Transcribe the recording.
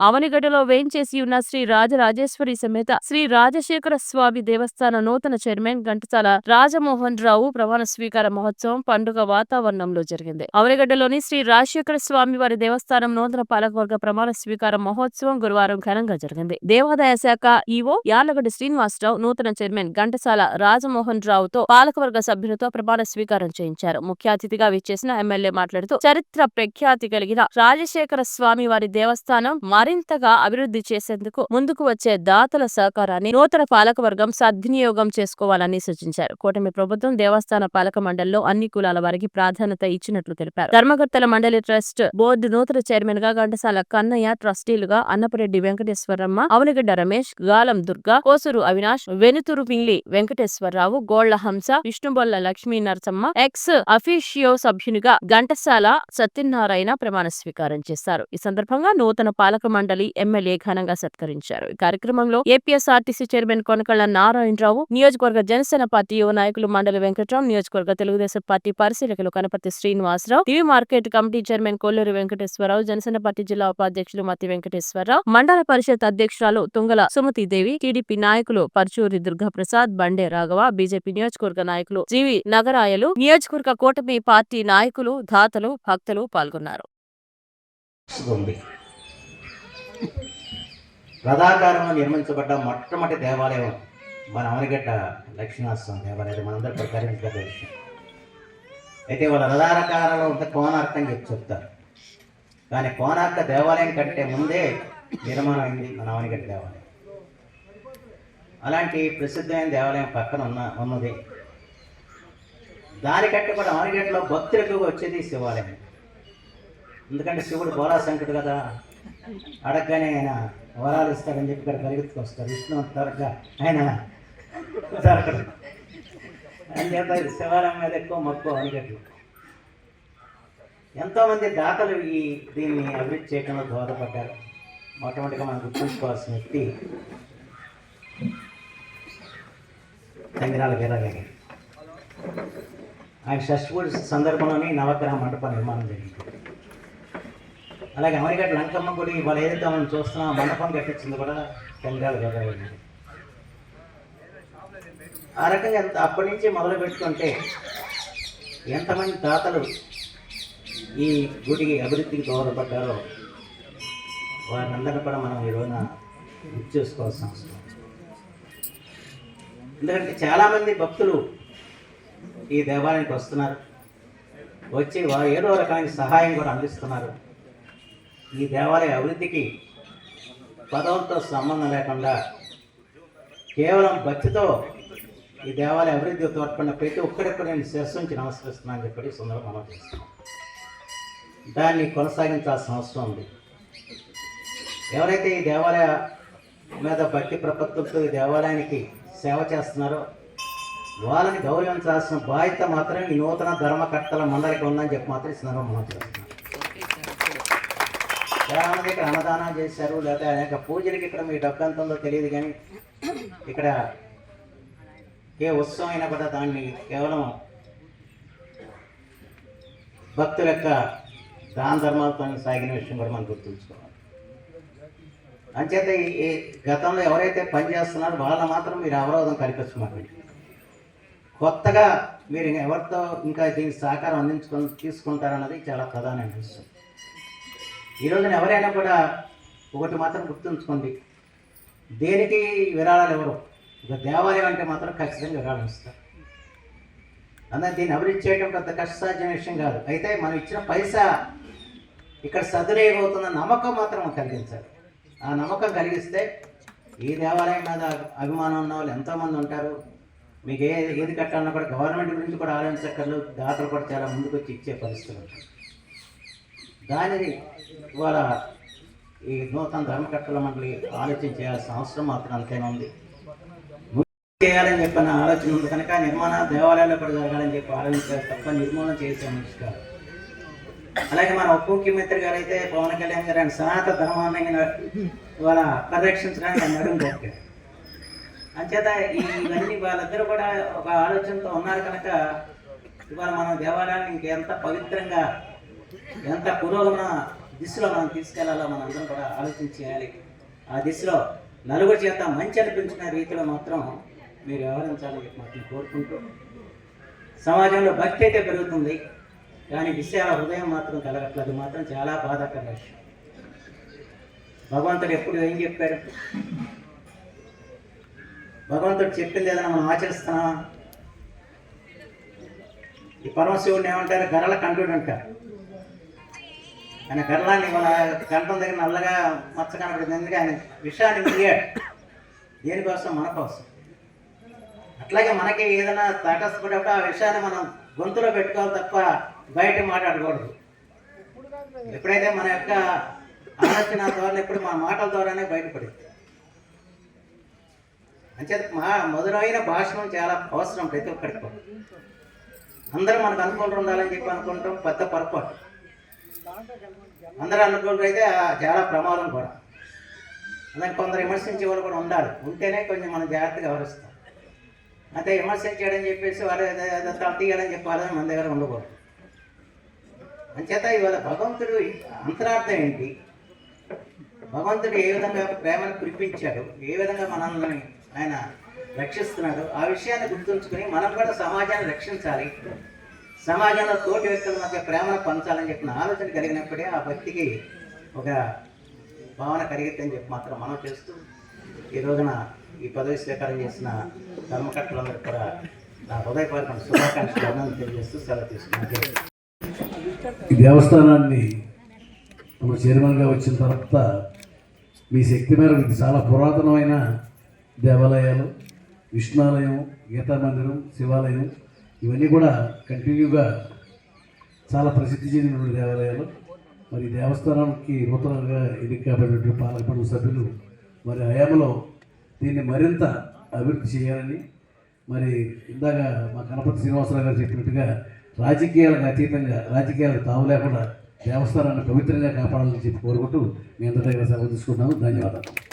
అవనిగడ్డలో వేయించేసి ఉన్న శ్రీ రాజరాజేశ్వరి సమేత శ్రీ రాజశేఖర స్వామి దేవస్థాన నూతన చైర్మన్ ఘంటసాల రాజమోహన్ రావు ప్రమాణ స్వీకార మహోత్సవం పండుగ వాతావరణంలో జరిగింది. అవనిగడ్డలోని శ్రీ రాజశేఖర స్వామి వారి దేవస్థానం నూతన పాలకవర్గ ప్రమాణ స్వీకార మహోత్సవం గురువారం ఘనంగా జరిగింది. దేవాదాయ శాఖ ఈవో యాలగడ్డ శ్రీనివాసరావు నూతన చైర్మన్ ఘంటసాల రాజమోహన్ రావుతో పాలకవర్గ సభ్యులతో ప్రమాణ స్వీకారం చేయించారు. ముఖ్య అతిథిగా విచ్చేసిన ఎమ్మెల్యే మాట్లాడుతూ చరిత్ర ప్రఖ్యాతి కలిగిన రాజశేఖర స్వామి వారి దేవస్థానం మరింతగా అభివృద్ధి చేసేందుకు ముందుకు వచ్చే దాతల సహకారాన్ని నూతన పాలకవర్గం సద్వినియోగం చేసుకోవాలని సూచించారు. కూటమి ప్రభుత్వం దేవస్థాన పాలక మండలిలో అన్ని కులాల వారికి ప్రాధాన్యత ఇచ్చినట్లు తెలిపారు. ధర్మకర్తల మండలి ట్రస్ట్ బోర్డు నూతన చైర్మన్గా ఘంటసాల కన్నయ్య ట్రస్టీలుగా అన్నపరెడ్డి వెంకటేశ్వరమ్మ అవనిగడ్డ రమేష్ గాలం దుర్గా కోసూరు అవినాష్ వెనుతురు పింగ్లి వెంకటేశ్వరరావు గోళ్ళ హంస విష్ణుబొల్ల లక్ష్మీ నరసమ్మ ఎక్స్ అఫీషియో సభ్యునిగా ఘంటసాల సత్యనారాయణ ప్రమాణ స్వీకారం చేశారు. ఈ సందర్భంగా నూతన పాలక మండలి ఎమ్మెల్యే ఘనంగా సత్కరించారు. ఈ కార్యక్రమంలో ఏపీఎస్ఆర్టీసీ చైర్మన్ కొనకళ్ళ నారాయణరావు నియోజకవర్గ జనసేన పార్టీ యువ నాయకులు మండలి వెంకట్రావు నియోజకవర్గ తెలుగుదేశం పార్టీ పరిశీలకులు Kanaparthi Srinivasarao TV market committee chairman Kolluri Venkateswararao Janasena party జిల్లా ఉపాధ్యక్షులు మతి వెంకటేశ్వరరావు మండల పరిషత్ అధ్యక్షురాలు తుంగల సుమతిదేవి టీడీపీ నాయకులు పర్చూరి దుర్గాప్రసాద్ బండే రాఘవ బీజేపీ నియోజకవర్గ నాయకులు జీవి నగరాయలు నియోజకవర్గ కూటమి పార్టీ నాయకులు దాతలు భక్తులు పాల్గొన్నారు. రథాకారంలో నిర్మించబడ్డ మొట్టమొదటి దేవాలయం మన అవనిగడ్డ లక్ష్మీనాథ స్వామి దేవాలయం మనందరూ పరికరించగల విషయం. అయితే వాళ్ళ రథాకారంలో ఉంటే కోనార్క్ అని చెప్పి చెప్తారు. కానీ కోనార్క దేవాలయం కంటే ముందే నిర్మాణం అయింది మన అవనిగడ్డ దేవాలయం. అలాంటి ప్రసిద్ధమైన దేవాలయం పక్కన ఉన్న ఉన్నది. దానికంటే కూడా అవనిగడ్డలో భక్తులు ఎక్కువగా వచ్చేది శివాలయం. ఎందుకంటే శివుడు బోలా సంకటి కదా. అడగగానే ఆయన వరాలు ఇస్తారని చెప్పి ఇక్కడ పరిగెత్తుకొస్తారు. విష్ణు త్వరగా ఆయన దొరకడు అని శివాలయం మీద ఎక్కువ మక్కువ అనిగట్లు ఎంతోమంది దాతలు ఈ దీన్ని అభివృద్ధి చేయడంలో దోహదపడ్డారు. మొట్టమొదటిగా మనం గుర్తుంచుకోవాల్సిన వ్యక్తి తంగిరాల వీరయ్య ఆయన షష్ఠపూడి సందర్భంలోనే నవగ్రహ మండప నిర్మాణం జరిగింది. అలాగే అమెరికా లంకమ్మ గుడి వాళ్ళు ఏదైతే మనం చూస్తున్నాం మండపం కట్టించింది కూడా తంగిరాల గోదావరి ఆ రకంగా ఎంత అప్పటి నుంచి మొదలు పెట్టుకుంటే ఎంతమంది దాతలు ఈ గుడికి అభివృద్ధికి దోహదపడ్డారో వారినందరినీ కూడా మనం ఈ రోజున గుర్తు చేసుకోవాల్సిన అవసరం. ఎందుకంటే చాలామంది భక్తులు ఈ దేవాలయానికి వస్తున్నారు. వచ్చి వారు ఏదో రకమైన సహాయం కూడా అందిస్తున్నారు. ఈ దేవాలయ అభివృద్ధికి పదవులతో సంబంధం లేకుండా కేవలం భక్తితో ఈ దేవాలయ అభివృద్ధి తోడ్పడిన ప్రతి ఒక్కరికి నేను శిరస్సు నుంచి నమస్కరిస్తున్నాను అని చెప్పి సుందరం మనం చేస్తున్నాం. దాన్ని కొనసాగించాల్సిన అవసరం ఉంది. ఎవరైతే ఈ దేవాలయ మీద భక్తి ప్రపత్తులతో ఈ దేవాలయానికి సేవ చేస్తున్నారో వాళ్ళని గౌరవించాల్సిన బాధ్యత మాత్రం ఈ నూతన ధర్మకర్తల మండలికి ఉందని చెప్పి మాత్రం ఈ మనం చేస్తున్నాం చాలామంది ఇక్కడ అన్నదానం చేశారు లేదా అనేక పూజలకి ఇక్కడ మీ డబ్బు ఎంత ఉందో తెలియదు కానీ ఇక్కడ ఏ ఉత్సవం అయినా కూడా దాన్ని కేవలం భక్తుల యొక్క దాన ధర్మాలతో సాగిన విషయం కూడా మనం గుర్తుంచుకోవాలి. అంచేత ఈ గతంలో ఎవరైతే పనిచేస్తున్నారో వాళ్ళ మాత్రం మీరు అవరోధం కల్పించమాకండి కొత్తగా మీరు ఎవరితో ఇంకా దీనికి సహకారం అందించుకొని తీసుకుంటారన్నది చాలా ప్రధానమైన విషయం. ఈ రోజున ఎవరైనా కూడా ఒకటి మాత్రం గుర్తుంచుకోండి. దేనికి విరాళాలు ఎవరు? ఒక దేవాలయం అంటే మాత్రం ఖచ్చితంగా విరాళం ఇస్తారు. అందుకే దీన్ని అభివృద్ధి చేయడం పెద్ద కష్టసాధ్యమైన విషయం కాదు. అయితే మనం ఇచ్చిన పైసా ఇక్కడ సదురేయబోతున్న నమ్మకం మాత్రం కలిగించాలి. ఆ నమ్మకం కలిగిస్తే ఈ దేవాలయం మీద అభిమానం ఉన్న వాళ్ళు ఎంతోమంది ఉంటారు. మీకు ఏ ఏది కట్టాలన్నా కూడా గవర్నమెంట్ గురించి కూడా ఆలోచించక్కర్లు దాతలు కూడా చాలా ముందుకు వచ్చి ఇచ్చే పరిస్థితులు ఉంటాయి. దానిని ఇవాళ ఈ నూతన ధర్మకర్తల మండలి ఆలోచన చేయాల్సిన అవసరం మాత్రం అంతేనా ఉంది. చేయాలని చెప్పిన ఆలోచన ఉంది కనుక నిర్మాణ దేవాలయాల్లో కూడా జరగాలని చెప్పి ఆలోచించారు తప్ప నిర్మూలన చేసే మనిషి కాదు. అలాగే మన ఉప ముఖ్యమంత్రి గారు అయితే పవన్ కళ్యాణ్ గారు ఆయన సనాతన ధర్మాన్ని ఇవాళ పరిరక్షించడానికి ఆయన అంచేత ఈ ఇవన్నీ వాళ్ళిద్దరూ కూడా ఒక ఆలోచనతో ఉన్నారు కనుక ఇవాళ మనం దేవాలయాన్ని ఇంకెంత పవిత్రంగా ఎంత పురోగమన దిశలో మనం తీసుకెళ్ళాలో మనం అందరం కూడా ఆలోచన చేయాలి. ఆ దిశలో నలుగురు చేత మంచి అనిపించిన రీతిలో మాత్రం మీరు వ్యవహరించాలని చెప్పి మాత్రం కోరుకుంటూ సమాజంలో భక్తి అయితే పెరుగుతుంది కానీ విషయాల హృదయం మాత్రం కలగట్లేదు. మాత్రం చాలా బాధాకర విషయం. భగవంతుడు ఎప్పుడు ఏం చెప్పాడు? భగవంతుడు చెప్పింది ఏదైనా మనం ఆచరిస్తామా? ఈ పరమశివుడిని ఏమంటారు? గరళ కంఠుడు అంటారు. ఆయన గర్లాన్ని మన గంటం దగ్గర నల్లగా మచ్చ కనపడింది. ఎందుకంటే ఆయన విషయాన్ని మింగాడు దేనికోసం? మన కోసం. అట్లాగే మనకి ఏదైనా తాటస్థపడేటప్పుడు ఆ విషయాన్ని మనం గొంతులో పెట్టుకోవాలి తప్ప బయట మాట్లాడకూడదు. ఎప్పుడైతే మన యొక్క ఆలోచన ద్వారా ఎప్పుడు మన మాటల ద్వారానే బయటపడింది. అంచేత మా మధురమైన భాషణం చాలా అవసరం ప్రతి ఒక్కరికి. అందరూ మనకు అనుకుంటూ ఉండాలని చెప్పి అనుకుంటాం. పెద్ద పొరపాటు. అందరూ అనుకుంటూ అయితే చాలా ప్రమాదం కూడా. అలాగే కొందరు విమర్శించే వాళ్ళు కూడా ఉండాలి. ఉంటేనే కొంచెం మనం జాగ్రత్తగా వ్యవహరిస్తాం. అయితే విమర్శించాడని చెప్పేసి వాళ్ళు ఏదో- తీయాలని చెప్పాలని మన దగ్గర ఉండకూడదు. అంచేత ఇవాళ భగవంతుడు అంతరార్థం ఏంటి? భగవంతుడు ఏ విధంగా ప్రేమను కురిపించాడు? ఏ విధంగా మనల్ని ఆయన రక్షిస్తున్నాడు? ఆ విషయాన్ని గుర్తుంచుకొని మనం కూడా సమాజాన్ని రక్షించాలి. సమాజంలో తోటి వ్యక్తుల మధ్య ప్రేమను పంచాలని చెప్పిన ఆలోచన కలిగినప్పుడే ఆ భక్తికి ఒక భావన కలిగిద్దని చెప్పి మాత్రం మనం చేస్తూ ఈ రోజున ఈ పదవి స్వీకారం చేసిన ధర్మకర్తలందరూ కూడా నా హృదయపూర్వక శుభాకాంక్షలు తెలియజేస్తూ సెలవు తీసుకున్నాను. ఈ దేవస్థానాన్ని మన చైర్మన్గా వచ్చిన తర్వాత మీ శక్తి మేరకు ఇది చాలా పురాతనమైన దేవాలయాలు విష్ణాలయం గీతా మందిరం శివాలయం ఇవన్నీ కూడా కంటిన్యూగా చాలా ప్రసిద్ధి చెందిన దేవాలయాలు. మరి దేవస్థానానికి నూతనంగా ఎన్నిక కాబడినటువంటి పాలకమండలి సభ్యులు మరి హయాంలో దీన్ని మరింత అభివృద్ధి చేయాలని మరి ఇందాక మా గణపతి శ్రీనివాసరావు గారు చెప్పినట్టుగా రాజకీయాలకు అతీతంగా రాజకీయాలకు తావు లేకుండా దేవస్థానాన్ని పవిత్రంగా కాపాడాలని చెప్పి కోరుకుంటూ మీ అందరి దగ్గర సెలవు తీసుకుంటున్నాము. ధన్యవాదాలు.